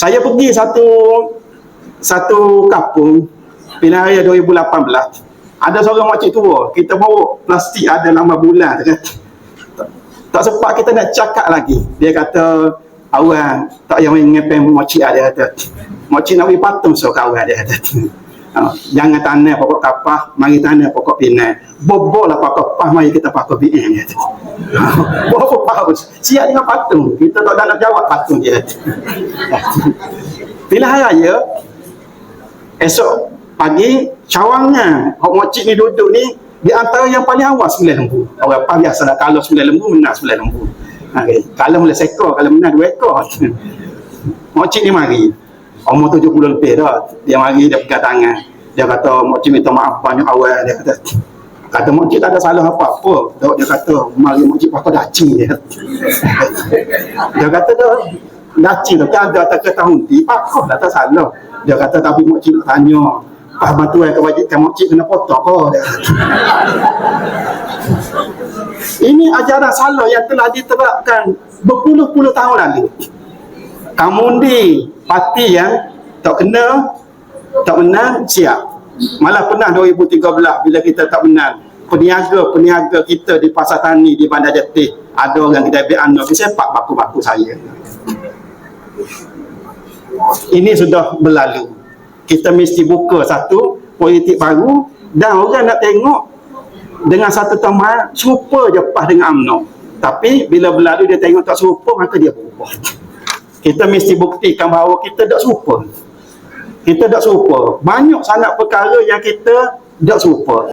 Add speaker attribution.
Speaker 1: saya pergi satu satu kampung pilihan raya 2018 ada seorang makcik tua kita bawa plastik ada lama bulan. Dia kata, tak, sempat kita nak cakap lagi. Dia kata awal tak yang ngepeng makcik dia kata. Makcik nak beri patung so kawan dia kata Ha, jangan tanah pokok kapah, mari tanah pokok pinai. Bobol lah pokok kapah, mari kita pokok pinai. Kata. Bobol paus. Siap dengan patung. Kita tak nak jawab patung dia. kata. Pilihan raya, esok pagi, cawangnya, Hok Mocik ni duduk ni, di antara yang paling awal sembilan lembu. Orang apa biasa dah kalau sembilan lembu, menang sembilan lembu. Okay. Kalau mula seekor, kalau menang dua ekor. Mocik ni mari. Umur 70 lebih dah. Dia mari, dia pegang tangan. Dia kata, Mokcik minta maaf banyak awal. Dia kata, kata Mokcik tak ada salah apa-apa. Dia, dia kata, mari Mokcik pakai daci dia. dia kata dah, daci tu kan ada tak tahun ti, pakai dah tak salah. Dia kata, tapi Mokcik nak tanya, ah bantuan kewajikan Mokcik kena potong kau. Dia kata. Ini ajaran salah yang telah diterapkan berpuluh-puluh tahun lalu. Kamu di parti yang tak kena, tak menang, siap. Malah pernah 2013 bila kita tak menang, peniaga-peniaga kita di pasar tani di Bandar Jatih, ada orang kita ambil anak, sepak baku-baku saya. Ini sudah berlalu. Kita mesti buka satu politik baru dan orang nak tengok dengan satu tambahan serupa je pas dengan UMNO. Tapi bila berlalu dia tengok tak serupa maka dia berubah. Kita mesti buktikan bahawa kita tak serupa. Kita tak serupa. Banyak sangat perkara yang kita tak serupa.